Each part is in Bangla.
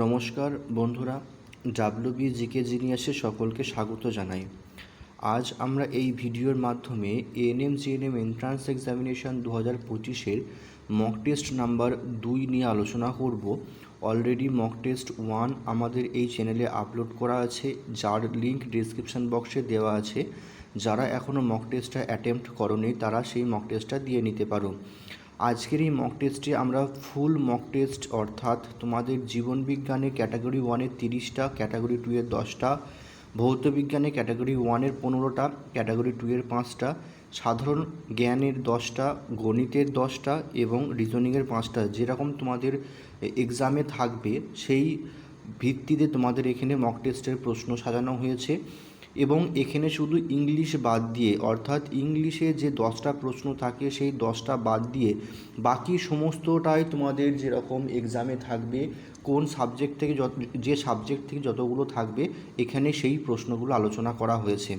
নমস্কার বন্ধুরা ডাব্লিউবি জিকে জিনিয়াসে সকলকে স্বাগত জানাই। আজ আমরা এই ভিডিওর মাধ্যমে এএনএম জিএনএম এন্ট্রান্স এক্সামিনেশান দু হাজার পঁচিশের মক টেস্ট নাম্বার দুই নিয়ে আলোচনা করব। অলরেডি মক টেস্ট ওয়ান আমাদের এই চ্যানেলে আপলোড করা আছে, যার লিঙ্ক ডিসক্রিপশান বক্সে দেওয়া আছে। যারা এখনও মক টেস্টটা অ্যাটেম্প্ট করনি, তারা সেই মক টেস্টটা দিয়ে নিতে পারো। আজকের এই মক টেস্টে আমরা ফুল মক টেস্ট অর্থাৎ তোমাদের জীবনবিজ্ঞানে ক্যাটাগরি ওয়ানের তিরিশটা ক্যাটাগরি টু এর দশটা, ভৌত বিজ্ঞানে ক্যাটাগরি ওয়ানের পনেরোটা ক্যাটাগরি টু এর পাঁচটা, সাধারণ জ্ঞানের দশটা, গণিতের দশটা এবং রিজনিংয়ের পাঁচটা, যেরকম তোমাদের এক্সামে থাকবে, সেই ভিত্তিতে তোমাদের এখানে মক টেস্টের প্রশ্ন সাজানো হয়েছে। এবং এখানে শুধু ইংলিশ বাদ দিয়ে, অর্থাৎ ইংলিশে যে দশটা প্রশ্ন থাকে, সেই দশটা বাদ দিয়ে বাকি সমস্তটাই তোমাদের যেরকম এক্সামে থাকবে, কোন সাবজেক্ট থেকে যত, যে সাবজেক্ট থেকে যতগুলো থাকবে, এখানে সেই প্রশ্নগুলো আলোচনা করা হয়েছে।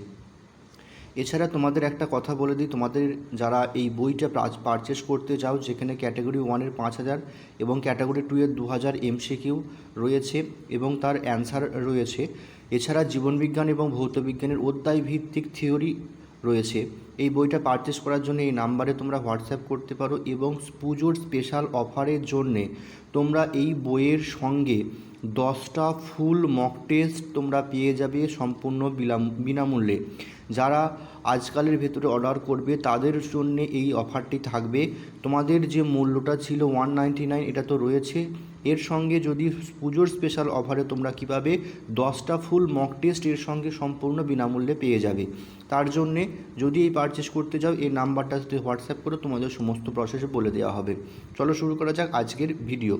এছাড়া তোমাদের একটা কথা বলে দিই, তোমাদের যারা এই বইটা পারচেস করতে চাও, যেখানে ক্যাটাগরি ওয়ানের পাঁচ হাজার এবং ক্যাটাগরি টু এর দু হাজার এমসিকিউ রয়েছে এবং তার অ্যান্সার রয়েছে এছাড়া জীবনবিজ্ঞান এবং ভৌতবিজ্ঞানের অধ্যায় ভিত্তিক থিওরি রয়েছে। এই বইটা পারচেস করার জন্য এই নাম্বারে তোমরা হোয়াটসঅ্যাপ করতে পারো এবং পুজোর স্পেশাল অফারের জন্যে তোমরা এই বইয়ের সঙ্গে দশটা ফুল মক টেস্ট তোমরা পেয়ে যাবে সম্পূর্ণ বিনাম বিনামূল্যে। যারা আজকালের ভেতরে অর্ডার করবে, তাদের জন্য এই অফারটি থাকবে। তোমাদের যে মূল্যটা ছিল ওয়ান নাইনটি নাইন এটা তো রয়েছে। এর সঙ্গে যদি পুজোর স্পেশাল অফারে তোমরা কী পাবে, দশটা ফুল মক টেস্ট এর সঙ্গে সম্পূর্ণ বিনামূল্যে পেয়ে যাবে। তার জন্যে যদি এই পারচেস করতে যাও, এই নাম্বারটা হোয়াটসঅ্যাপ করে তোমাদের সমস্ত প্রসেসে বলে দেওয়া হবে। চলো শুরু করা যাক আজকের ভিডিও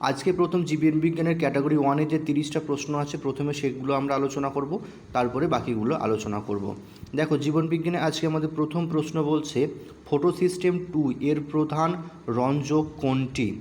আজকে প্রথম জীবন বিজ্ঞানের ক্যাটাগরি ওয়ানে যে তিরিশটা প্রশ্ন আছে, প্রথমে সেগুলো আমরা আলোচনা করব, তারপরে বাকিগুলো আলোচনা করব। দেখো, জীবন বিজ্ঞানে আজকে আমাদের প্রথম প্রশ্ন বলছে ফটো সিস্টেম টু এর প্রধান রঞ্জক কোনটি?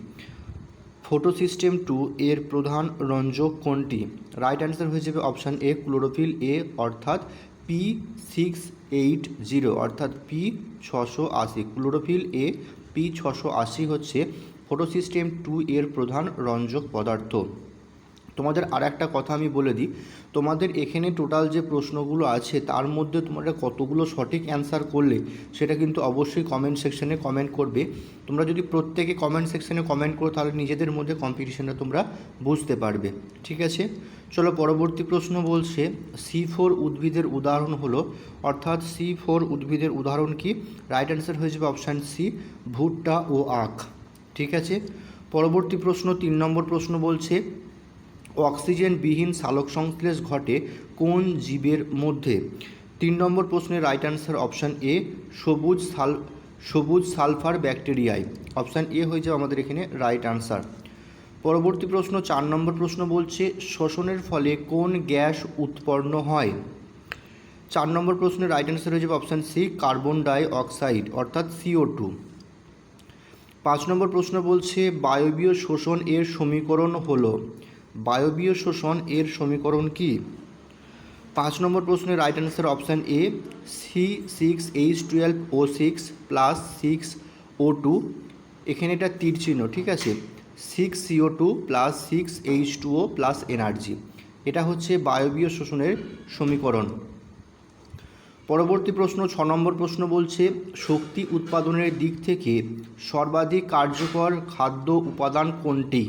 ফটো সিস্টেম টু এর প্রধান রঞ্জক কোনটি? রাইট অ্যান্সার হয়ে যাবে অপশান এ ক্লোরোফিল এ অর্থাৎ পি সিক্স এইট জিরো অর্থাৎ পি ছশো আশি। ক্লোরোফিল এ পি ছশো আশি হচ্ছে ফটোসিস্টেম টু এর প্রধান রঞ্জক পদার্থ। তোমাদের আর একটা কথা আমি বলে দিই, তোমাদের এখানে টোটাল যে প্রশ্নগুলো আছে, তার মধ্যে তোমরা কতগুলো সঠিক অ্যান্সার করলে, সেটা কিন্তু অবশ্যই কমেন্ট সেকশনে কমেন্ট করবে। তোমরা যদি প্রত্যেকে কমেন্ট সেকশনে কমেন্ট করো, তাহলে নিজেদের মধ্যে কম্পিটিশনটা তোমরা বুঝতে পারবে। ঠিক আছে? চলো পরবর্তী প্রশ্ন বলছে সি ফোর উদ্ভিদের উদাহরণ হলো, অর্থাৎ সি ফোর উদ্ভিদের উদাহরণ কি? রাইট অ্যান্সার হয়ে যাবে অপশান সি ভুট্টা ও আখ। ঠিক আছে? পরবর্তী প্রশ্ন, তিন নম্বর প্রশ্ন বলছে, অক্সিজেনবিহীন সালোক সংশ্লেষ ঘটে কোন জীবের মধ্যে? তিন নম্বর প্রশ্নের রাইট অ্যান্সার অপশান এ সবুজ সাল, সবুজ সালফার ব্যাকটেরিয়ায়। অপশান এ হয়ে যাবে আমাদের এখানে রাইট অ্যান্সার পরবর্তী প্রশ্ন, চার নম্বর প্রশ্ন বলছে শ্বসনের ফলে কোন গ্যাস উৎপন্ন হয়? চার নম্বর প্রশ্নের রাইট অ্যান্সার হয়ে যাবে অপশান সি কার্বন ডাই অক্সাইড অর্থাৎ সিও টু পাঁচ নম্বর প্রশ্ন বলছে, বায়বীয় শোষণ এর সমীকরণ হলো। বায়বীয় শোষণ এর সমীকরণ কি? পাঁচ নম্বর প্রশ্নের right answer option A C six H twelve O six plus six O two এখানে এটা তীর চিহ্ন, ঠিক আছে? Six CO two plus six H two O plus energy এটা হচ্ছে বায়বীয় শোষণের সমীকরণ। পরবর্তী প্রশ্ন, ছ নম্বর প্রশ্ন বলছে, শক্তি উৎপাদনের দিক থেকে সর্বাধিক কার্যকর খাদ্য উপাদান কোনটি?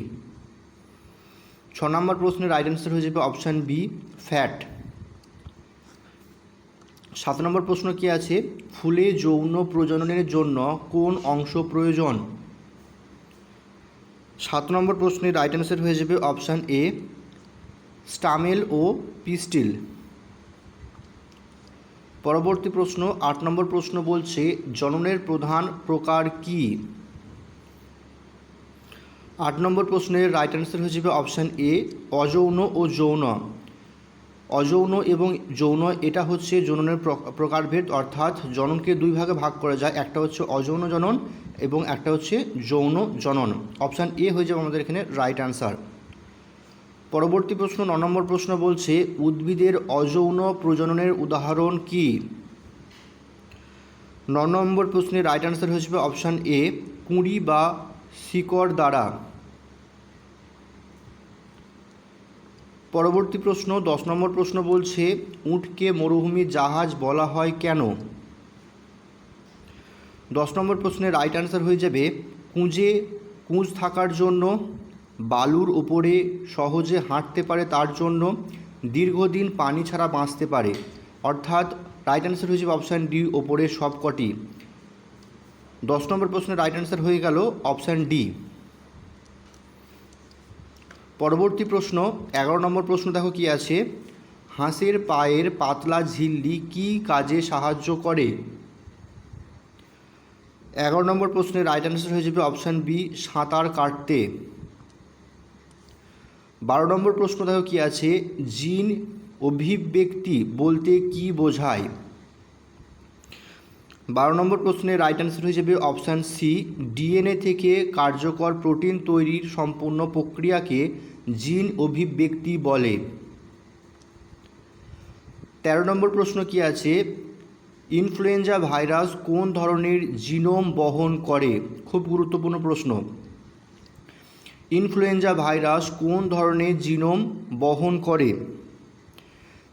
ছ নম্বর প্রশ্নের রাইট অ্যান্সার হয়ে যাবে অপশান বি ফ্যাট সাত নম্বর প্রশ্ন কি আছে? ফুলে যৌন প্রজননের জন্য কোন অংশ প্রয়োজন? সাত নম্বর প্রশ্নের রাইট অ্যান্সার হয়ে যাবে অপশান এ স্টামেল ও পিস্টিল পরবর্তী প্রশ্ন, আট নম্বর প্রশ্ন বলছে, জননের প্রধান প্রকার কি? আট নম্বর প্রশ্নের রাইট অ্যান্সার যাবে অপশান এ অযৌন ও যৌন। অযৌন এবং যৌন, এটা হচ্ছে জননের প্রকারভেদ, অর্থাৎ জননকে দুই ভাগে ভাগ করা যায়। একটা হচ্ছে অযৌন জনন এবং একটা হচ্ছে যৌন জনন। অপশান এ হয়ে যাবে আমাদের এখানে রাইট অ্যান্সার পরবর্তী প্রশ্ন, ন নম্বর প্রশ্ন বলছে, উদ্ভিদের অযৌন প্রজননের উদাহরণ কি? ন নম্বর প্রশ্নের রাইট অ্যান্সার হয়ে যাবে অপশান এ কুঁড়ি বা শিকড় দ্বারা। পরবর্তী প্রশ্ন, দশ নম্বর প্রশ্ন বলছে, উটকে মরুভূমি জাহাজ বলা হয় কেন? দশ নম্বর প্রশ্নের রাইট অ্যান্সার হয়ে যাবে, কুঁজে, কুঁজ থাকার জন্য বালুর ওপরে সহজে হাঁটতে পারে তার জন্য দীর্ঘদিন পানি ছাড়া বাঁচতে পারে। অর্থাৎ রাইট অ্যান্সার হয়েছে অপশান ডি ওপরে সবকটি দশ নম্বর প্রশ্নের রাইট অ্যান্সার হয়ে গেল অপশান ডি পরবর্তী প্রশ্ন, এগারো নম্বর প্রশ্ন দেখো কি আছে? হাঁসের পায়ের পাতলা ঝিল্লি কি কাজে সাহায্য করে? এগারো নম্বর প্রশ্নের রাইট অ্যান্সার হয়ে যাবে অপশান বি সাঁতার কাটতে। বারো নম্বর প্রশ্ন দেখো কি আছে? জিন অভিব্যক্তি বলতে কি বোঝায়? বারো নম্বর প্রশ্নের রাইট অ্যান্সার যাবে অপশান সি ডিএনএ থেকে কার্যকর প্রোটিন তৈরির সম্পূর্ণ প্রক্রিয়াকে জিন অভিব্যক্তি বলে। তেরো নম্বর প্রশ্ন কি আছে? ইনফ্লুয়েঞ্জা ভাইরাস কোন ধরনের জিনোম বহন করে? খুব গুরুত্বপূর্ণ প্রশ্ন। ইনফ্লুয়েঞ্জা ভাইরাস কোন ধরনের জিনোম বহন করে?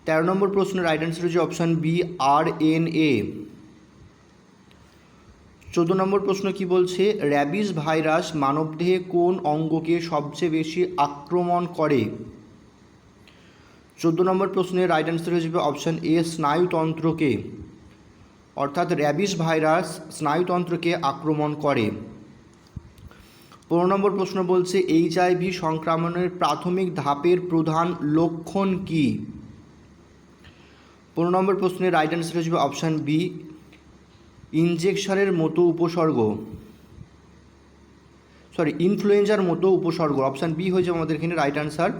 তেরো নম্বর প্রশ্নের রাইট অ্যান্সার হচ্ছে option B R N A চোদ্দ নম্বর প্রশ্ন কি বলছে? র্যাবিস ভাইরাস মানবদেহে কোন অঙ্গকে সবচেয়ে বেশি আক্রমণ করে? চোদ্দ নম্বর প্রশ্নের রাইট অ্যান্সার যাবে অপশান এ, স্নায়ুতন্ত্রকে। অর্থাৎ র্যাবিস ভাইরাস স্নায়ুতন্ত্রকে আক্রমণ করে। পনেরো নম্বর প্রশ্ন বলছে এইচআইভি সংক্রমণের প্রাথমিক ধাপের প্রধান লক্ষণ কী? পনেরো নম্বর প্রশ্নের রাইট অ্যান্সার হিসেবে অপশান বি ইনজেকশনের মতো উপসর্গ। সরি ইনফ্লুয়েঞ্জার মতো উপসর্গ। অপশান বি হয়েছে আমাদের এখানে রাইট অ্যান্সার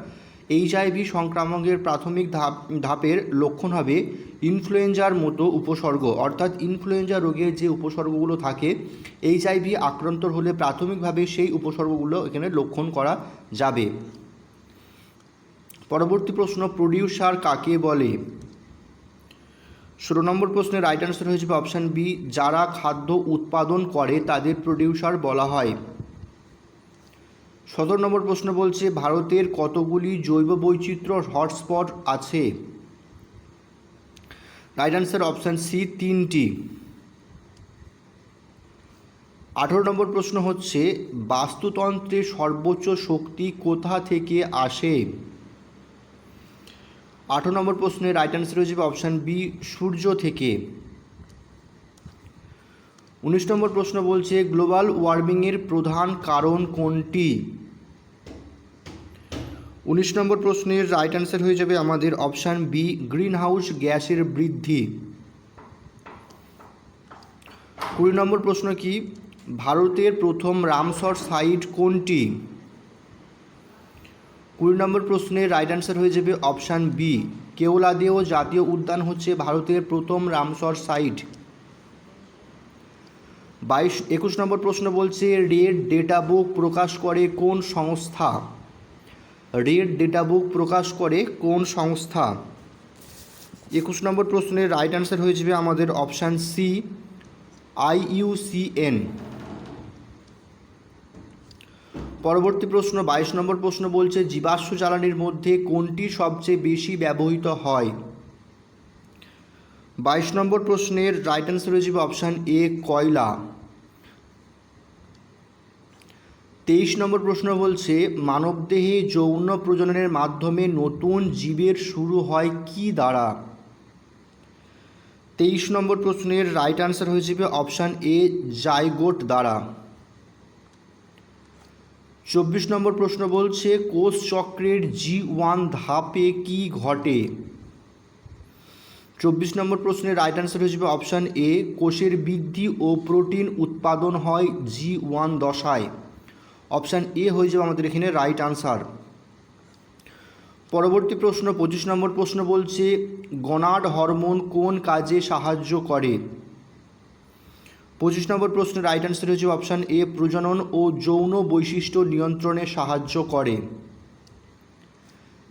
এইচআইভি সংক্রামকের প্রাথমিক ধাপ, ধাপের লক্ষণ হবে ইনফ্লুয়েঞ্জার মতো উপসর্গ। অর্থাৎ ইনফ্লুয়েঞ্জা রোগের যে উপসর্গগুলো থাকে এইচআইভি আক্রান্ত হলে প্রাথমিকভাবে সেই উপসর্গগুলো এখানে লক্ষণ করা যাবে। পরবর্তী প্রশ্ন প্রডিউসার কাকে বলে? ষোলো নম্বর প্রশ্নের রাইট অ্যান্সার হয়ে যাবে অপশান বি যারা খাদ্য উৎপাদন করে তাদের প্রডিউসার বলা হয়। সতেরো নম্বর প্রশ্ন বলছে, ভারতের কতগুলি জৈব বৈচিত্র্য হটস্পট আছে? রাইট অ্যান্সার অপশান সি তিনটি। আঠেরো নম্বর প্রশ্ন হচ্ছে বাস্তুতন্ত্রের সর্বোচ্চ শক্তি কোথা থেকে আসে? আঠেরো নম্বর প্রশ্নের রাইট হয়ে যাবে অপশান বি সূর্য থেকে। উনিশ নম্বর প্রশ্ন বলছে, গ্লোবাল ওয়ার্মিংয়ের প্রধান কারণ কোনটি? উনিশ নম্বর প্রশ্নের রাইট অ্যান্সার হয়ে যাবে আমাদের অপশান বি গ্রিন হাউস গ্যাসের বৃদ্ধি। কুড়ি নম্বর প্রশ্ন কি, ভারতের প্রথম রামসর সাইট কোনটি? কুড়ি নম্বর প্রশ্নের রাইট অ্যান্সার হয়ে যাবে অপশান বি কেওলাদেও জাতীয় উদ্যান হচ্ছে ভারতের প্রথম রামসর সাইট বাইশ, একুশ নম্বর প্রশ্ন বলছে রেড ডেটা বুক প্রকাশ করে কোন সংস্থা? রেড ডেটা বুক প্রকাশ করে কোন সংস্থা? একুশ নম্বর প্রশ্নের রাইট অ্যান্সার হয়ে যাবে আমাদের অপশান সি আইইউসিএন পরবর্তী প্রশ্ন, বাইশ নম্বর প্রশ্ন বলছে, জীবাশ্ম জ্বালানির মধ্যে কোনটি সবচেয়ে বেশি ব্যবহৃত হয়? বাইশ নম্বর প্রশ্নের রাইট অ্যান্সার হয়ে যাবে অপশান এ কয়লা। তেইশ নম্বর প্রশ্ন বলছে, মানবদেহে যৌন প্রজননের মাধ্যমে নতুন জীবের শুরু হয় কি দ্বারা? তেইশ নম্বর প্রশ্নের রাইট অ্যান্সার হয়ে যাবে অপশান এ জাইগোট দ্বারা। চব্বিশ নম্বর প্রশ্ন বলছে, কোষ চক্রের জি ওয়ান ধাপে কি ঘটে? চব্বিশ নম্বর প্রশ্নের রাইট অ্যান্সার হয়ে যাবে অপশান এ কোষের বৃদ্ধি ও প্রোটিন উৎপাদন হয় জি ওয়ান দশায়। অপশান এ হয়ে যাবে আমাদের এখানে রাইট আনসার পরবর্তী প্রশ্ন, পঁচিশ নম্বর প্রশ্ন বলছে গনাড হরমোন কোন কাজে সাহায্য করে? পঁচিশ নম্বর প্রশ্নের রাইট অ্যান্সার হচ্ছে অপশান এ, প্রজনন ও যৌন বৈশিষ্ট্য নিয়ন্ত্রণে সাহায্য করে।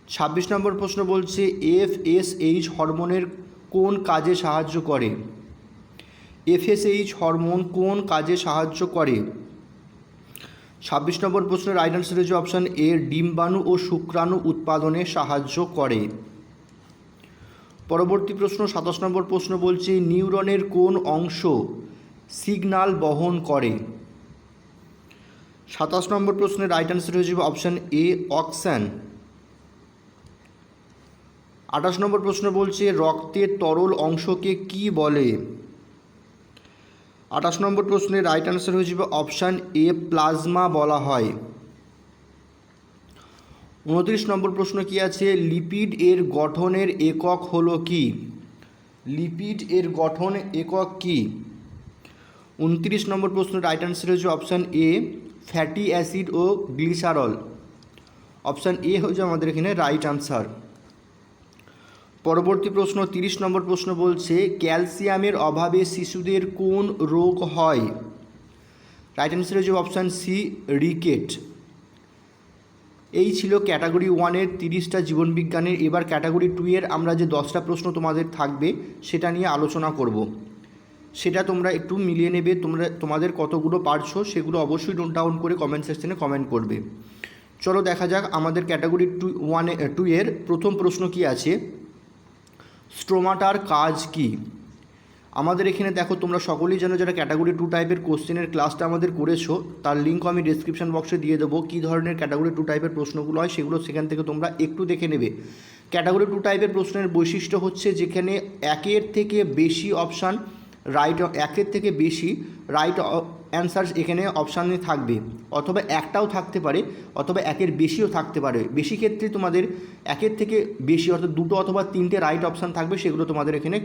ছাব্বিশ নম্বর প্রশ্ন বলছে, এফ এস এইচ হরমোনের কোন কাজে সাহায্য করে? এফএসএইচ হরমোন কোন কাজে সাহায্য করে? ছাব্বিশ নম্বর প্রশ্নের রাইট আনসার হচ্ছে অপশান এ, ডিম্বাণু ও শুক্রাণু উৎপাদনে সাহায্য করে। পরবর্তী প্রশ্ন, সাতাশ নম্বর প্রশ্ন বলছে, নিউরনের কোন অংশ সিগন্যাল বহন করে? সাতাশ নম্বর প্রশ্নের রাইট আনসার হয়ে যাবে অপশান এ অক্সান আঠাশ নম্বর প্রশ্ন বলছে, রক্তের তরল অংশকে কি বলে? আঠাশ নম্বর প্রশ্নের রাইট আনসার হয়ে যাবে অপশান এ প্লাজমা বলা হয়। উনত্রিশ নম্বর প্রশ্ন কি আছে? লিপিড এর গঠনের একক হলো কি? লিপিড এর গঠন একক কি? উনত্রিশ নম্বর প্রশ্ন রাইট অ্যান্সার হচ্ছে অপশান এ ফ্যাটি অ্যাসিড ও গ্লিসারল অপশান এ হচ্ছে আমাদের এখানে রাইট আনসার পরবর্তী প্রশ্ন, তিরিশ নম্বর প্রশ্ন বলছে, ক্যালসিয়ামের অভাবে শিশুদের কোন রোগ হয়? রাইট অ্যান্সার হচ্ছে অপশান সি রিকেট এই ছিল ক্যাটাগরি ওয়ানের তিরিশটা জীবনবিজ্ঞানের। এবার ক্যাটাগরি টু এর আমরা যে দশটা প্রশ্ন তোমাদের থাকবে, সেটা নিয়ে আলোচনা করব। সেটা তোমরা একটু মিলিয়ে নেবে, তোমরা, তোমাদের কতগুলো পারছ, সেগুলো অবশ্যই নোট ডাউন করে কমেন্ট সেকশনে কমেন্ট করবে। চলো দেখা যাক আমাদের ক্যাটাগরি টু ওয়ানে টু এর প্রথম প্রশ্ন কি আছে। স্ট্রোমাটার কাজ কি? আমাদের এখানে দেখো, তোমরা সকলেই জানো যারা ক্যাটাগরি টু টাইপের কোশ্চেনের ক্লাসটা আমাদের করেছ, তার লিঙ্ক আমি ডিসক্রিপশন বক্সে দিয়ে দেবো, কী ধরনের ক্যাটাগরি টু টাইপের প্রশ্নগুলো হয় সেগুলো সেখান থেকে তোমরা একটু দেখে নেবে। ক্যাটাগরি টু টাইপের প্রশ্নের বৈশিষ্ট্য হচ্ছে যেখানে একের থেকে বেশি অপশান রাইট একের থেকে বেশি রাইট অ্যান্সার এখানে অপশানে থাকবে। অথবা একটাও থাকতে পারে, অথবা একের বেশিও থাকতে পারে। বেশি ক্ষেত্রে তোমাদের একের থেকে বেশি, অর্থাৎ দুটো অথবা তিনটে রাইট অপশান থাকবে, সেগুলো তোমাদের এখানে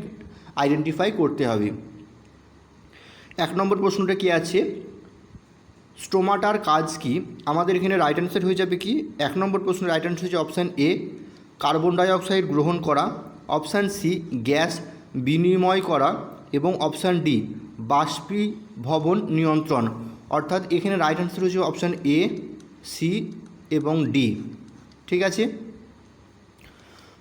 আইডেন্টিফাই করতে হবে। এক নম্বর প্রশ্নটা কি আছে? স্টোমাটার কাজ কি? আমাদের এখানে রাইট অ্যান্সার হয়ে যাবে কি? এক নম্বর প্রশ্ন রাইট অ্যান্সার হচ্ছে অপশান এ কার্বন ডাইঅক্সাইড গ্রহণ করা অপশান সি গ্যাস বিনিময় করা, এবং অপশান ডি বাষ্পীভবন নিয়ন্ত্রণ, অর্থাৎ এখানে রাইট অ্যান্সার হচ্ছে অপশান এ সি এবং ডি ঠিক আছে?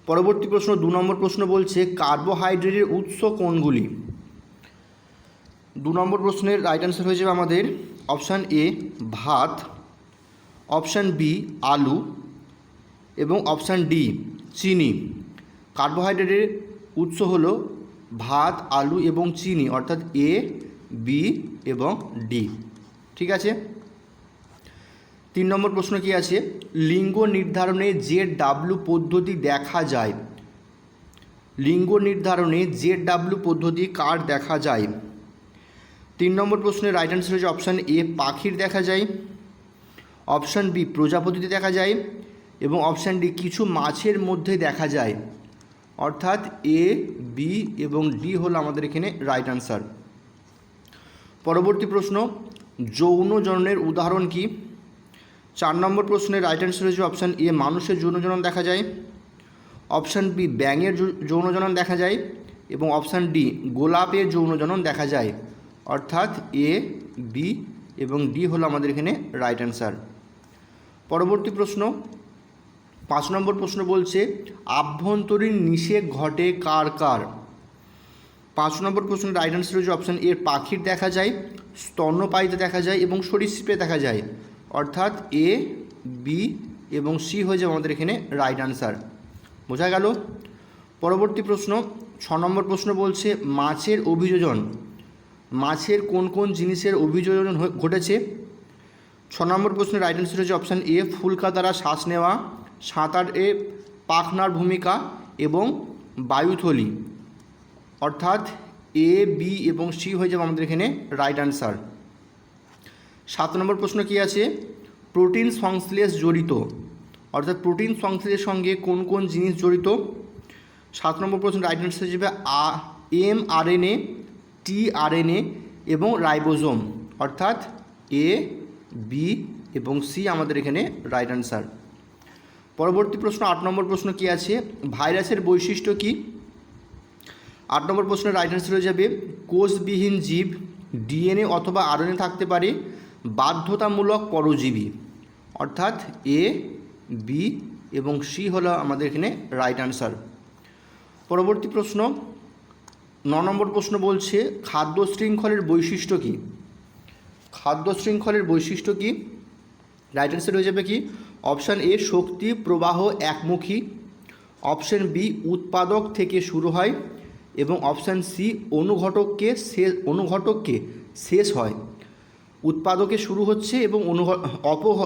পরবর্তী প্রশ্ন, দু নম্বর প্রশ্ন বলছে কার্বোহাইড্রেটের উৎস কোনগুলি? দু নম্বর প্রশ্নের রাইট অ্যান্সার হয়ে যাবে আমাদের অপশান এ ভাত অপশান বি আলু এবং অপশান ডি চিনি। কার্বোহাইড্রেটের উৎস হলো ভাত, আলু এবং চিনি, অর্থাৎ এ বি এবং ডি। ঠিক আছে? তিন নম্বর প্রশ্ন কি আছে? লিঙ্গ নির্ধারণে যে ডাব্লু পদ্ধতি দেখা যায়। লিঙ্গ নির্ধারণে যে ডাব্লু পদ্ধতি কার দেখা যায়? তিন নম্বর প্রশ্নের রাইট অ্যান্সার হচ্ছে অপশান এ পাখির দেখা যায়। অপশান বি প্রজাপতিতে দেখা যায়। এবং অপশান ডি কিছু মাছের মধ্যে দেখা যায়। অর্থাৎ এ বি এবং ডি হলো আমাদের এখানে রাইট আনসার পরবর্তী প্রশ্ন, যৌন জননের উদাহরণ কি? চার নম্বর প্রশ্নের রাইট অ্যান্সার হচ্ছে অপশান এ মানুষের যৌন জনন দেখা যায়। অপশান বি ব্যাঙের যৌন জনন দেখা যায়। এবং অপশান ডি গোলাপের যৌন জনন দেখা যায়। অর্থাৎ এ বি এবং ডি হলো আমাদের এখানে রাইট অ্যান্সার পরবর্তী প্রশ্ন, পাঁচ নম্বর প্রশ্ন বলছে, আভ্যন্তরীণ নিষেক ঘটে কার কার? পাঁচ নম্বর প্রশ্নের রাইট অ্যান্সার হচ্ছে অপশান এর পাখির দেখা যায়, স্তন্যপায়ীতে দেখা যায় এবং সরীসৃপে দেখা যায়। অর্থাৎ এ বি এবং সি হয়ে যাবে আমাদের এখানে রাইট আনসার বোঝা গেল? পরবর্তী প্রশ্ন, ছ নম্বর প্রশ্ন বলছে, মাছের অভিযোজন। মাছের কোন কোন জিনিসের অভিযোজন ঘটেছে? ছ নম্বর প্রশ্নের রাইট অ্যান্সার হচ্ছে অপশান এ ফুলকা দ্বারা শ্বাস নেওয়া, সাঁতার এ পাখনার ভূমিকা এবং বায়ুথলি। অর্থাৎ এ বি এবং সি হয়ে যাবে আমাদের এখানে রাইট আনসার সাত নম্বর প্রশ্ন কি আছে? প্রোটিন সংশ্লেষ জড়িত। অর্থাৎ প্রোটিন সংশ্লেষের সঙ্গে কোন কোন জিনিস জড়িত? সাত নম্বর প্রশ্ন রাইট আনসার হিসেবে এম আরএনএ টি আরএনএ এবং রাইবোজোম অর্থাৎ এ বি এবং সি আমাদের এখানে রাইট আনসার পরবর্তী প্রশ্ন আট নম্বর প্রশ্ন কি আছে? ভাইরাসের বৈশিষ্ট্য কি? আট নম্বর প্রশ্নের রাইট আনসার হয়ে যাবে, কোষবিহীন জীব ডিএনএ অথবা আরএনএ থাকতে পারে, বাধ্যতামূলক পরজীবী। অর্থাৎ এ বি এবং সি হলো আমাদের এখানে রাইট আনসার পরবর্তী প্রশ্ন, ন নম্বর প্রশ্ন বলছে, খাদ্য শৃঙ্খলের বৈশিষ্ট্য কী? খাদ্য শৃঙ্খলের বৈশিষ্ট্য কী? রাইট অ্যান্সার হয়ে যাবে কি? অপশান এ শক্তি প্রবাহ একমুখী। অপশান বি উৎপাদক থেকে শুরু হয়। এবং অপশান সি অনুঘটককে শেষ অনুঘটককে শেষ হয়। উৎপাদকে শুরু হচ্ছে এবং অনুঘ অপঘ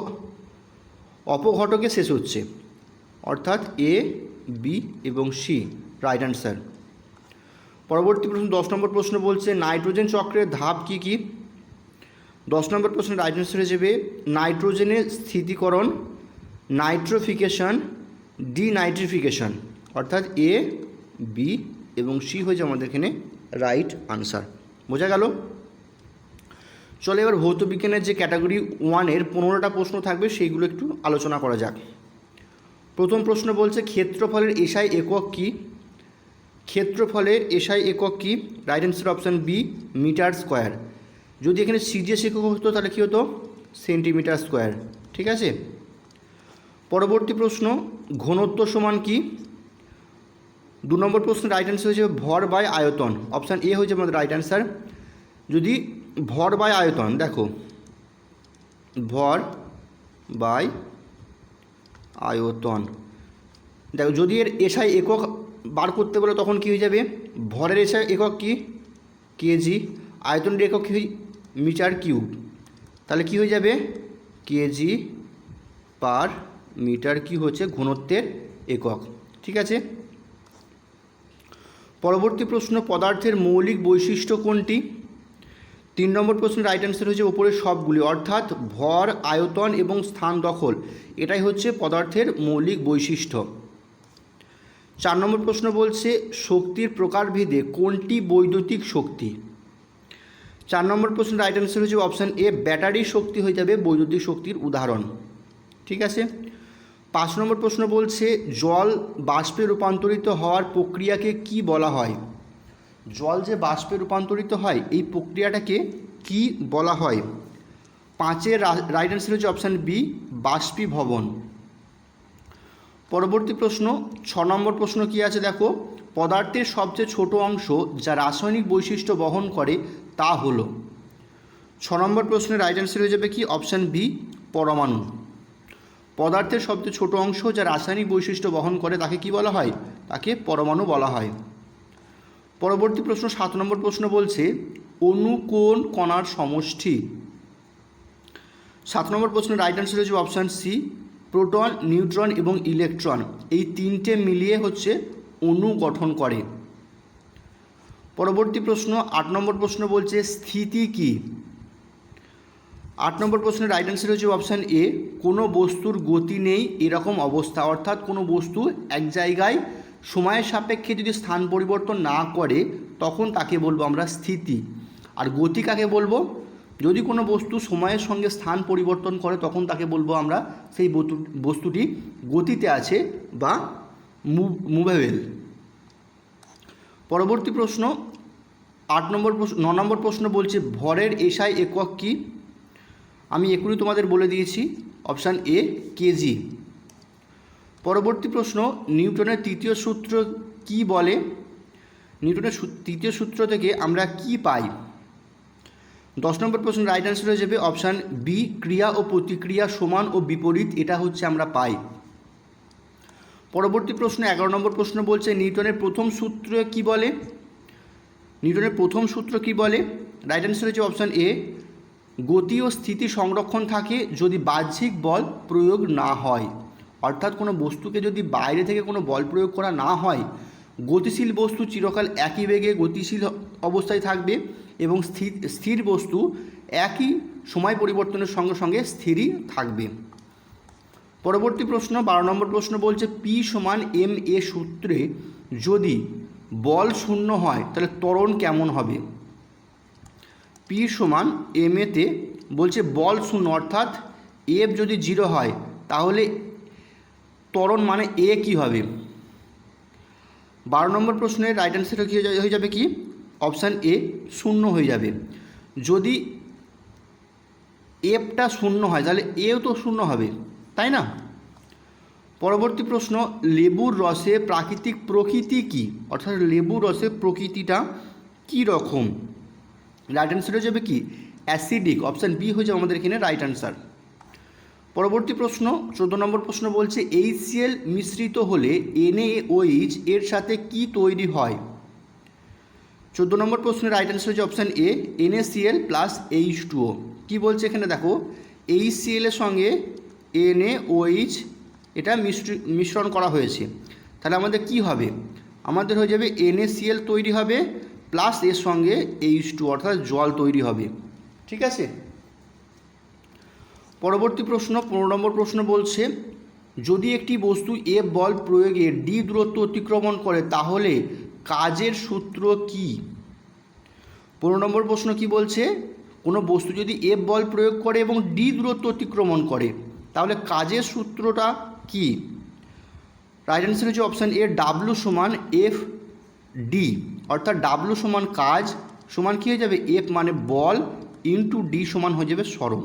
অপঘটকে শেষ হচ্ছে। অর্থাৎ এ, বি এবং সি রাইট অ্যান্সার পরবর্তী প্রশ্ন, দশ নম্বর প্রশ্ন বলছে, নাইট্রোজেন চক্রের ধাপ কি কি? দশ নম্বর প্রশ্ন রাইট অ্যান্সার হিসেবে নাইট্রোজেনের স্থিতিকরণ নাইট্রোফিকেশন ডিনাইট্রিফিকেশন অর্থাৎ এ, বি এবং সি হয়েছে আমাদের এখানে রাইট আনসার বোঝা গেল? চলো এবার ভৌত বিজ্ঞানের যে ক্যাটাগরি ওয়ানের পনেরোটা প্রশ্ন থাকবে, সেইগুলো একটু আলোচনা করা যাক। প্রথম প্রশ্ন বলছে, ক্ষেত্রফলের এসআই একক কী? ক্ষেত্রফলের এসআই একক কী? Right answer option B metre square যদি এখানে সিজিএস একক হতো, তাহলে কী হতো? সেন্টিমিটার স্কোয়ার ঠিক আছে? পরবর্তী প্রশ্ন, ঘনত্ব সমান কি? দু নম্বর প্রশ্ন রাইট অ্যান্সার হচ্ছে ভর বাই আয়তন। অপশান এ হচ্ছে আমাদের রাইট অ্যান্সার যদি ভর বাই আয়তন, দেখো, ভর বাই আয়তন। দেখো, যদি এর এসআই একক বার করতে বলে, তখন কী হয়ে যাবে? ভরের এসআই একক কি? কেজি আয়তনের একক কী? মিটার কিউব তাহলে কি হয়ে যাবে? কেজি পার মিটার কি হচ্ছে ঘনত্বের একক। ঠিক আছে? পরবর্তী প্রশ্ন, পদার্থের মৌলিক বৈশিষ্ট্য কোনটি? তিন নম্বর প্রশ্ন রাইট অ্যান্সার হচ্ছে ওপরের সবগুলি, অর্থাৎ ভর, আয়তন এবং স্থান দখল। এটাই হচ্ছে পদার্থের মৌলিক বৈশিষ্ট্য। চার নম্বর প্রশ্ন বলছে, শক্তির প্রকারভেদে কোনটি বৈদ্যুতিক শক্তি? চার নম্বর প্রশ্ন রাইট অ্যান্সার হচ্ছে অপশান এ ব্যাটারি শক্তি হয়ে যাবে বৈদ্যুতিক শক্তির উদাহরণ। ঠিক আছে? পাঁচ নম্বর প্রশ্ন বলছে, জল বাষ্পে রূপান্তরিত হওয়ার প্রক্রিয়াকে কি বলা হয়? জল যে বাষ্পে রূপান্তরিত হয়, এই প্রক্রিয়াটাকে কি বলা হয়? পাঁচের রাইট অ্যান্সার হচ্ছে অপশান বি বাষ্পীভবন। পরবর্তী প্রশ্ন, ছ নম্বর প্রশ্ন কি আছে দেখো? পদার্থের সবচেয়ে ছোট অংশ যা রাসায়নিক বৈশিষ্ট্য বহন করে তা হলো। ছ নম্বর প্রশ্নের রাইট অ্যান্সার হয়ে যাবে কি? অপশান বি পরমাণু। পদার্থের সবচেয়ে ছোট অংশ যা রাসায়নিক বৈশিষ্ট্য বহন করে তাকে কি বলা হয়? তাকে পরমাণু বলা হয়। পরবর্তী প্রশ্ন সাত নম্বর প্রশ্ন বলছে, অণু কোন কণার সমষ্টি? সাত নম্বর প্রশ্নের রাইট অ্যান্সার হচ্ছে অপশান সি প্রোটন নিউট্রন এবং ইলেকট্রন এই তিনটে মিলিয়ে হচ্ছে অণু গঠন করে। পরবর্তী প্রশ্ন আট নম্বর প্রশ্ন বলছে, স্থিতি কি? আট নম্বর প্রশ্নের রাইট অ্যান্সার হচ্ছে অপশান এ কোনো বস্তুর গতি নেই এরকম অবস্থা। অর্থাৎ কোনো বস্তু এক জায়গায় সময়ের সাপেক্ষে যদি স্থান পরিবর্তন না করে, তখন তাকে বলব আমরা স্থিতি। আর গতি কাকে বলব? যদি কোনো বস্তু সময়ের সঙ্গে স্থান পরিবর্তন করে, তখন তাকে বলব আমরা সেই বস্তুটি গতিতে আছে বা মুভেবেল পরবর্তী প্রশ্ন, আট নম্বর প্রশ্ন ন নম্বর প্রশ্ন বলছে, ভরের এসআই একক কি? আমি এখনই তোমাদের বলে দিয়েছি অপশান এ কেজি পরবর্তী প্রশ্ন, নিউটনের তৃতীয় সূত্র কি বলে? নিউটনের তৃতীয় সূত্র থেকে আমরা কি পাই? দশ নম্বর প্রশ্ন রাইট অ্যান্সার হয়ে যাবে অপশান বি ক্রিয়া ও প্রতিক্রিয়া সমান ও বিপরীত, এটা হচ্ছে আমরা পাই। পরবর্তী প্রশ্ন, এগারো নম্বর প্রশ্ন বলছে, নিউটনের প্রথম সূত্র কি বলে? নিউটনের প্রথম সূত্র কি বলে? রাইট অ্যান্সার হচ্ছে অপশান এ গতি ও স্থিতি সংরক্ষণ থাকে যদি বাহ্যিক বল প্রয়োগ না হয়। অর্থাৎ কোনো বস্তুকে যদি বাইরে থেকে কোনো বল প্রয়োগ করা না হয়, গতিশীল বস্তু চিরকাল একই বেগে গতিশীল অবস্থায় থাকবে এবং স্থির স্থির বস্তু একই সময় পরিবর্তনের সঙ্গে সঙ্গে স্থিরই থাকবে। পরবর্তী প্রশ্ন, বারো নম্বর প্রশ্ন বলছে পি সমান এম এ সূত্রে যদি বল শূন্য হয়, তাহলে ত্বরণ কেমন হবে? পি সমান এম এতে বলছে বল শূন্য, অর্থাৎ এফ যদি জিরো হয়, তাহলে ত্বরণ মানে এ কি হবে? বারো নম্বর প্রশ্নের রাইট অ্যান্সারটা কী হয়ে যাবে কি? অপশান এ শূন্য হয়ে যাবে। যদি এফটা শূন্য হয়, তাহলে এও তো শূন্য হবে, তাই না? পরবর্তী প্রশ্ন, লেবুর রসে প্রাকৃতিক প্রকৃতি কি? অর্থাৎ লেবুর রসে প্রকৃতিটা কী রকম রাইট অ্যান্সার হয়ে যাবে কি? অ্যাসিডিক অপশান বি হয়ে যাবে আমাদের এখানে রাইট অ্যান্সার পরবর্তী প্রশ্ন, চোদ্দ নম্বর প্রশ্ন বলছে এইচসিএল মিশ্রিত হলে এনএওইচ এর সাথে কি তৈরি হয়? চোদ্দ নম্বর প্রশ্নের রাইট অ্যান্সার হচ্ছে option A N A C L plus H two O কী বলছে এখানে দেখো? এইচসিএল এর সঙ্গে এনএওইচ এটা মিশ্র- মিশ্রণ করা হয়েছে। তাহলে আমাদের কি হবে? আমাদের হয়ে যাবে এনএসিএল তৈরি হবে প্লাস এর সঙ্গে এইচ টু অর্থাৎ জল তৈরি হবে। ঠিক আছে? পরবর্তী প্রশ্ন, পনেরো নম্বর প্রশ্ন বলছে, যদি একটি বস্তু এ বল প্রয়োগে ডি দূরত্ব অতিক্রমণ করে, তাহলে কাজের সূত্র কি? পনেরো নম্বর প্রশ্ন কি বলছে? কোনো বস্তু যদি এফ বল প্রয়োগ করে এবং ডি দূরত্ব অতিক্রমণ করে, তাহলে কাজের সূত্রটা কি? রাইট অ্যান্সার হচ্ছে অপশান এ ডাব্লু সমান এফ ডি অর্থাৎ ডাব্লু সমান কাজ সমান কী হয়ে যাবে? এফ মানে বল ইন্টু ডি সমান হয়ে যাবে সরণ।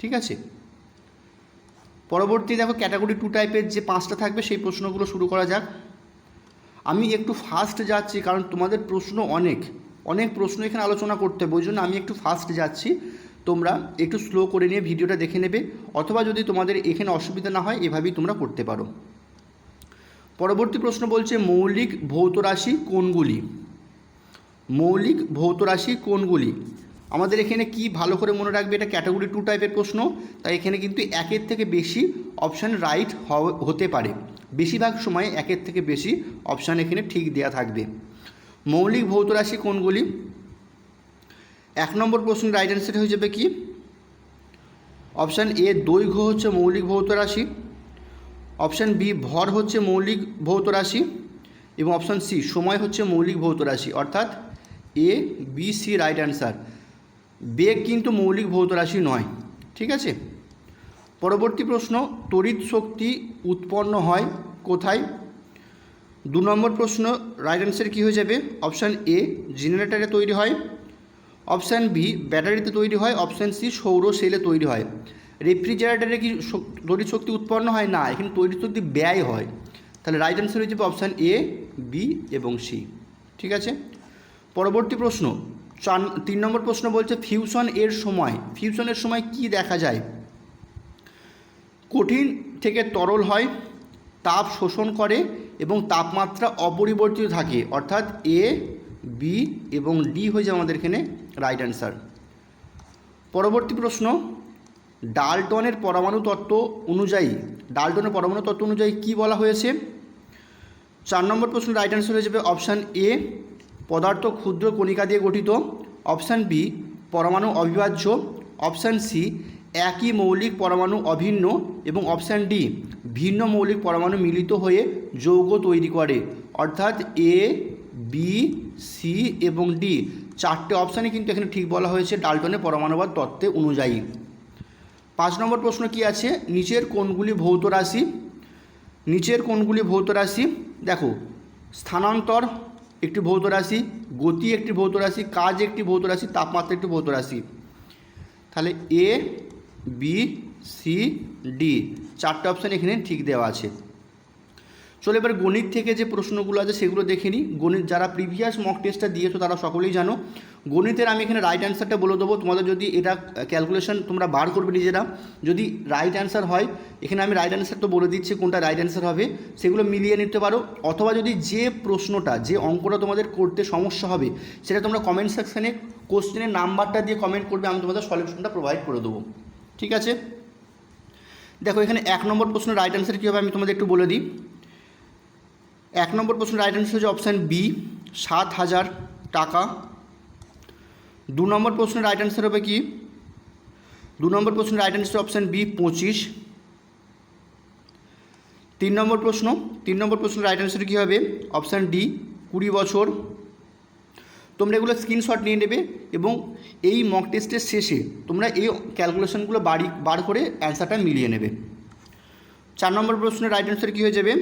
ঠিক আছে? পরবর্তী দেখো ক্যাটাগরি টু টাইপের যে পাঁচটা থাকবে, সেই প্রশ্নগুলো শুরু করা যাক। আমি একটু ফাস্ট যাচ্ছি, কারণ তোমাদের প্রশ্ন অনেক। অনেক প্রশ্ন এখানে আলোচনা করতে হবে, ওই জন্য আমি একটু ফাস্ট যাচ্ছি। তোমরা একটু স্লো করে নিয়ে ভিডিওটা দেখে নেবে, অথবা যদি তোমাদের এখানে অসুবিধা না হয়, এভাবেই তোমরা করতে পারো। পরবর্তী প্রশ্ন বলছে মৌলিক ভৌত রাশি কোনগুলি? মৌলিক ভৌত রাশি কোনগুলি? আমাদের এখানে কি ভালো করে মনে রাখবে? এটা ক্যাটাগরি টু টাইপের প্রশ্ন। তাই এখানে কিন্তু একের থেকে বেশি অপশান রাইট হতে পারে। বেশিরভাগ সময় একের থেকে বেশি অপশান এখানে ঠিক দেওয়া থাকবে। মৌলিক ভৌত রাশি কোনগুলি? এক নম্বর প্রশ্ন রাইট অ্যান্সার হয়ে যাবে কি? অপশান এ দৈর্ঘ্য হচ্ছে মৌলিক ভৌত রাশি। অপশান বি ভর হচ্ছে মৌলিক ভৌত রাশি। এবং অপশান সি সময় হচ্ছে মৌলিক ভৌত রাশি। অর্থাৎ A B C right answer বেগ কিন্তু মৌলিক ভৌত রাশি নয়, ঠিক আছে? পরবর্তী প্রশ্ন, তড়িৎ শক্তি উৎপন্ন হয় কোথায়? দু নম্বর প্রশ্ন রাইট অ্যান্সার কী হয়ে যাবে? অপশান এ জেনারেটারে তৈরি হয়। অপশান বি ব্যাটারিতে তৈরি হয়। অপশান সি সৌর সেলে তৈরি হয়। রেফ্রিজারেটারে কি তড়িৎ শক্তি উৎপন্ন হয়? না, এখানে তড়িৎ শক্তি ব্যয় হয়। তাহলে রাইট অ্যান্সার হয়ে যাবে অপশান এ বি এবং সি ঠিক আছে? পরবর্তী প্রশ্ন, চার, তিন নম্বর প্রশ্ন বলছে ফিউশন এর সময় ফিউশনের সময় কি দেখা যায়? কঠিন থেকে তরল হয়, তাপ শোষণ করে এবং তাপমাত্রা অপরিবর্তিত থাকে। অর্থাৎ এ বি এবং ডি হয়ে যায় আমাদের এখানে রাইট অ্যান্সার পরবর্তী প্রশ্ন, ডালটনের পরমাণু তত্ত্ব অনুযায়ী, ডালটনের পরমাণু তত্ত্ব অনুযায়ী কি বলা হয়েছে? চার নম্বর প্রশ্ন রাইট অ্যান্সার হয়ে যাবে অপশান এ পদার্থ ক্ষুদ্র কণিকা দিয়ে গঠিত। অপশান বি, পরমাণু অবিভাজ্য। অপশান সি, একই মৌলিক পরমাণু অভিন্ন। এবং অপশান ডি, ভিন্ন মৌলিক পরমাণু মিলিত হয়ে যৌগ তৈরি করে। অর্থাৎ এ, বি, সি এবং ডি চারটে অপশানই কিন্তু এখানে ঠিক বলা হয়েছে ডালটনের পরমাণুবাদ তত্ত্বে অনুযায়ী। পাঁচ নম্বর প্রশ্ন কি আছে? নিচের কোনগুলি ভৌত রাশি। নিচের কোনগুলি ভৌত রাশি। দেখো, স্থানান্তর একটি ভৌত রাশি, গতি একটি ভৌত রাশি, কাজ একটি ভৌত রাশি, তাপমাত্রা একটি ভৌত রাশি। তাহলে এ বি সি ডি চারটে অপশান এখানে ঠিক দেওয়া আছে। চলো এবার গণিত থেকে যে প্রশ্নগুলো আছে সেগুলো দেখে নিই। গণিত যারা প্রিভিয়াস মক টেস্টটা দিয়েছ তারা সকলেই জানো। গণিতের আমি এখানে রাইট অ্যান্সারটা বলে দেবো। তোমাদের যদি এটা ক্যালকুলেশন তোমরা বার করবে নিজেরা। যদি রাইট অ্যান্সার হয়, এখানে আমি রাইট অ্যান্সার তো বলে দিচ্ছি কোনটা রাইট অ্যান্সার হবে, সেগুলো মিলিয়ে নিতে পারো। অথবা যদি যে প্রশ্নটা, যে অঙ্কটা তোমাদের করতে সমস্যা হবে, সেটা তোমরা কমেন্ট সেকশানে কোশ্চেনের নাম্বারটা দিয়ে কমেন্ট করবে, আমি তোমাদের সলিউশনটা প্রোভাইড করে দেবো। ঠিক আছে? দেখো, এখানে এক নম্বর প্রশ্ন রাইট অ্যান্সার কী হবে আমি তোমাদের একটু বলে দিই। এক নম্বর প্রশ্ন রাইট অ্যান্সার হচ্ছে অপশান বি সাত হাজার টাকা। দু নম্বর প্রশ্নের রাইট অ্যান্সার হবে কি? দু নম্বর প্রশ্নের রাইট অ্যান্সার অপশান বি পঁচিশ। তিন নম্বর প্রশ্ন, তিন নম্বর প্রশ্নের রাইট অ্যান্সার কী হবে? অপশান ডি কুড়ি বছর। তোমরা এগুলো স্ক্রিনশট নিয়ে নেবে এবং এই মক টেস্টের শেষে তোমরা এই ক্যালকুলেশনগুলো বাড়ি বার করে অ্যান্সারটা মিলিয়ে নেবে। চার নম্বর প্রশ্নের রাইট অ্যান্সার কী হয়ে যাবে?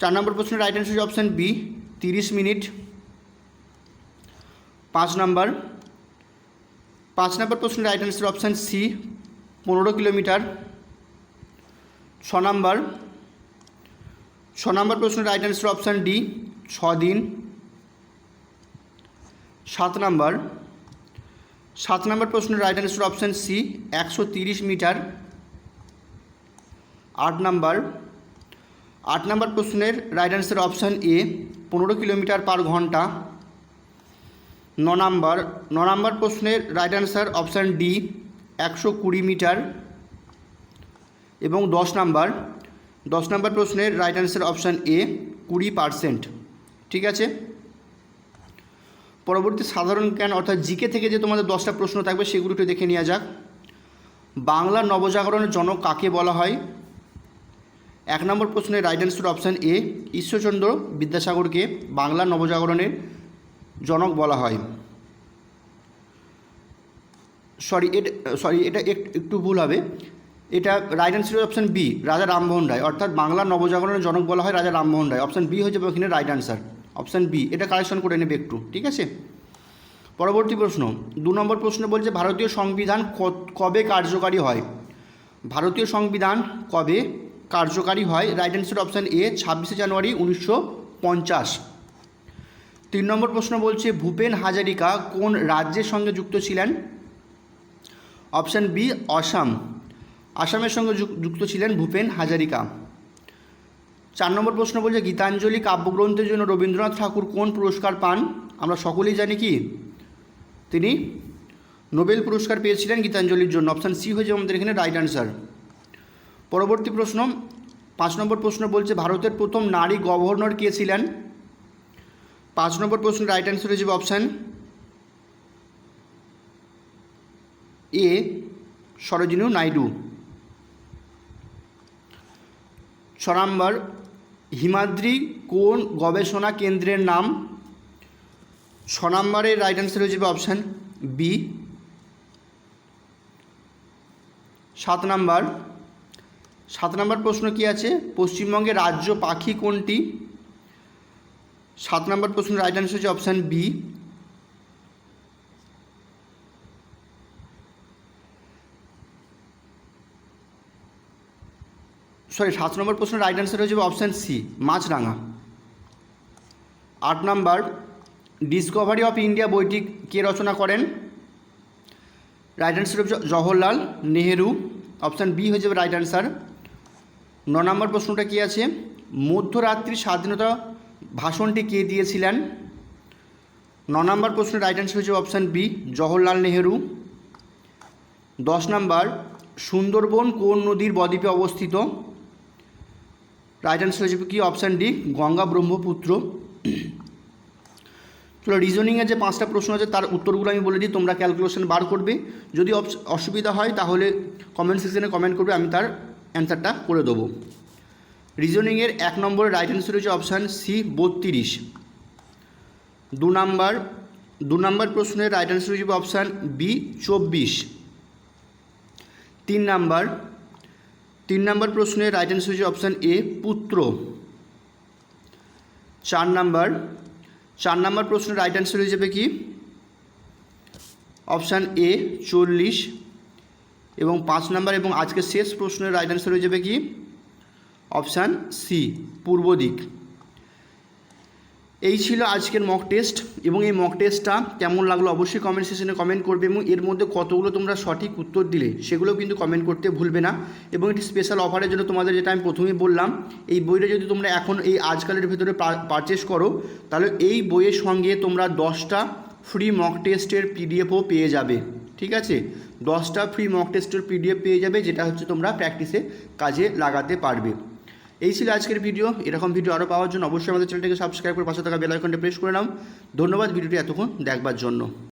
চার নম্বর প্রশ্নের রাইট অ্যান্সার অপশান বি তিরিশ মিনিট। পাঁচ নাম্বার, পাঁচ নম্বর প্রশ্নের রাইট অ্যান্সার অপশান সি পনেরো কিলোমিটার। ছ নাম্বার, ছ নম্বর প্রশ্নের রাইট অ্যান্সার অপশান ডি ছ দিন। সাত নাম্বার, সাত নম্বর প্রশ্নের রাইট অ্যান্সার অপশান সি একশো তিরিশ মিটার। আট নাম্বার আট নাম্বার প্রশ্নের রাইট অ্যান্সার অপশান এ, পনেরো কিলোমিটার পার ঘণ্টা। ন নাম্বার ন নাম্বার প্রশ্নের রাইট অ্যান্সার অপশান ডি, একশো কুড়ি মিটার। এবং দশ নাম্বার দশ নাম্বার প্রশ্নের রাইট অ্যান্সার অপশান এ, কুড়ি পারসেন্ট। ঠিক আছে? পরবর্তী সাধারণ জ্ঞান, অর্থাৎ জিকে থেকে যে তোমাদের দশটা প্রশ্ন থাকবে, সেগুলো একটু দেখে নেওয়া যাক। বাংলা নবজাগরণের জনক কাকে বলা হয়? এক নম্বর প্রশ্নের right answer option A Ishwarchandra বিদ্যাসাগরকে Bangla নবজাগরণের জনক বলা হয়। সরি এটা সরি এটা এক- একটু ভুল হবে। এটা রাইট অ্যান্সার অপশান বি রাজা রামমোহন রায়। অর্থাৎ বাংলা নবজাগরণের জনক বলা হয় রাজা রামমোহন রায়। অপশান বি হয়ে যাবে ওখানে রাইট অ্যান্সার অপশান বি এটা কালেকশন করে নেবে একটু, ঠিক আছে? পরবর্তী প্রশ্ন, দু নম্বর প্রশ্ন বলছে, ভারতীয় সংবিধান কবে কার্যকারী হয়? ভারতীয় সংবিধান কবে কার্যকারী হয়। রাইট অ্যান্সার অপশান এ ছাব্বিশে জানুয়ারি উনিশশো পঞ্চাশ। তিন নম্বর প্রশ্ন বলছে, ভূপেন হাজারিকা কোন রাজ্যের সঙ্গে যুক্ত ছিলেন? Option B Assam. আসামের সঙ্গে যুক- যুক্ত ছিলেন ভূপেন হাজারিকা। চার নম্বর প্রশ্ন বলছে, গীতাঞ্জলি কাব্যগ্রন্থের জন্য রবীন্দ্রনাথ ঠাকুর কোন পুরস্কার পান? আমরা সকলেই জানি কি? তিনি নোবেল পুরস্কার পেয়েছিলেন গীতাঞ্জলির জন্য। অপশান সি হয়েছে আমাদের এখানে রাইট অ্যান্সার পরবর্তী প্রশ্ন, পাঁচ নম্বর প্রশ্ন বলছে, ভারতের প্রথম নারী গভর্নর কে ছিলেন? পাঁচ নম্বর প্রশ্ন রাইট অ্যান্সার যাবে অপশান এ সরোজিনী নাইডু। ছ নম্বর, হিমাদ্রি কোন গবেষণা কেন্দ্রের নাম? ছ নম্বরের রাইট অ্যান্সার যাবে অপশান বি সাত নাম্বার সাত নাম্বার প্রশ্ন কি আছে? পশ্চিমবঙ্গের রাজ্য পাখি কোনটি? সাত নম্বর প্রশ্ন রাইট অ্যান্সার হচ্ছে অপশান বি সরি সাত নম্বর প্রশ্ন রাইট অ্যান্সার হয়ে যাবে অপশান সি মাছরাঙা। আট নাম্বার ডিসকভারি অফ ইন্ডিয়া বইটি কে রচনা করেন? রাইট হচ্ছে জওহরলাল নেহেরু। অপশান বি হয়ে যাবে রাইট অ্যান্সার ন নম্বর প্রশ্নটা কি আছে? মধ্যরাত্রি স্বাধীনতা ভাষণটি কে দিয়েছিলেন? ন নম্বর প্রশ্নের রাইট অ্যান্সার হচ্ছে অপশান বি জওহরলাল নেহেরু। দশ নম্বর, সুন্দরবন কোন নদীর বদ্বীপে অবস্থিত? রাইট অ্যান্সার যাবে কি অপশান ডি গঙ্গা ব্রহ্মপুত্র। চলো রিজনিংয়ের যে পাঁচটা প্রশ্ন আছে, তার উত্তরগুলো আমি বলে দিই, তোমরা ক্যালকুলেশন বার করবে। যদি অসুবিধা হয়, তাহলে কমেন্ট সেকশনে কমেন্ট করবে, আমি তার অ্যান্সারটা করে দেবো। রিজনিংয়ের এক নম্বরের রাইট অ্যান্সার হচ্ছে অপশান সি বত্রিশ। দু নাম্বার, দু নম্বর প্রশ্নের রাইট অ্যান্সার হচ্ছে অপশান বি চব্বিশ। তিন নাম্বার তিন নাম্বার প্রশ্নের রাইট অ্যান্সার হচ্ছে অপশান এ পুত্র। চার নাম্বার চার নাম্বার প্রশ্নের রাইট অ্যান্সার হয়ে যাবে কি? অপশান এ চল্লিশ। এবং পাঁচ নাম্বার এবং আজকের শেষ প্রশ্নের রাইট অ্যান্সার হয়ে যাবে কি? অপশান সি পূর্ব দিক। এই ছিল আজকের মক টেস্ট এবং এই মক টেস্টটা কেমন লাগল অবশ্যই কমেন্ট সেশনে কমেন্ট করবে এবং এর মধ্যে কতগুলো তোমরা সঠিক উত্তর দিলে সেগুলোও কিন্তু কমেন্ট করতে ভুলবে না এবং একটি স্পেশাল অফারের জন্য তোমাদের যেটা আমি প্রথমেই বললাম, এই বইটা যদি তোমরা এখন এই আজকালের ভিতরে পারচেস করো, তাহলে এই বইয়ের সঙ্গে তোমরা দশটা ফ্রি মক টেস্টের পিডিএফও পেয়ে যাবে। ঠিক আছে? দশটা ফ্রি মক টেস্টের পিডিএফ পেয়ে যাবে, যেটা হচ্ছে তোমরা প্র্যাকটিসে কাজে লাগাতে পারবে। এই ছিল আজকের ভিডিও এরকম ভিডিও আরও পাওয়ার জন্য অবশ্যই আমাদের চ্যানেলটাকে সাবস্ক্রাইব করে পাশে থাকা বেল আইকনটা প্রেস করে নাও। ধন্যবাদ ভিডিওটি এতক্ষণ দেখবার জন্য।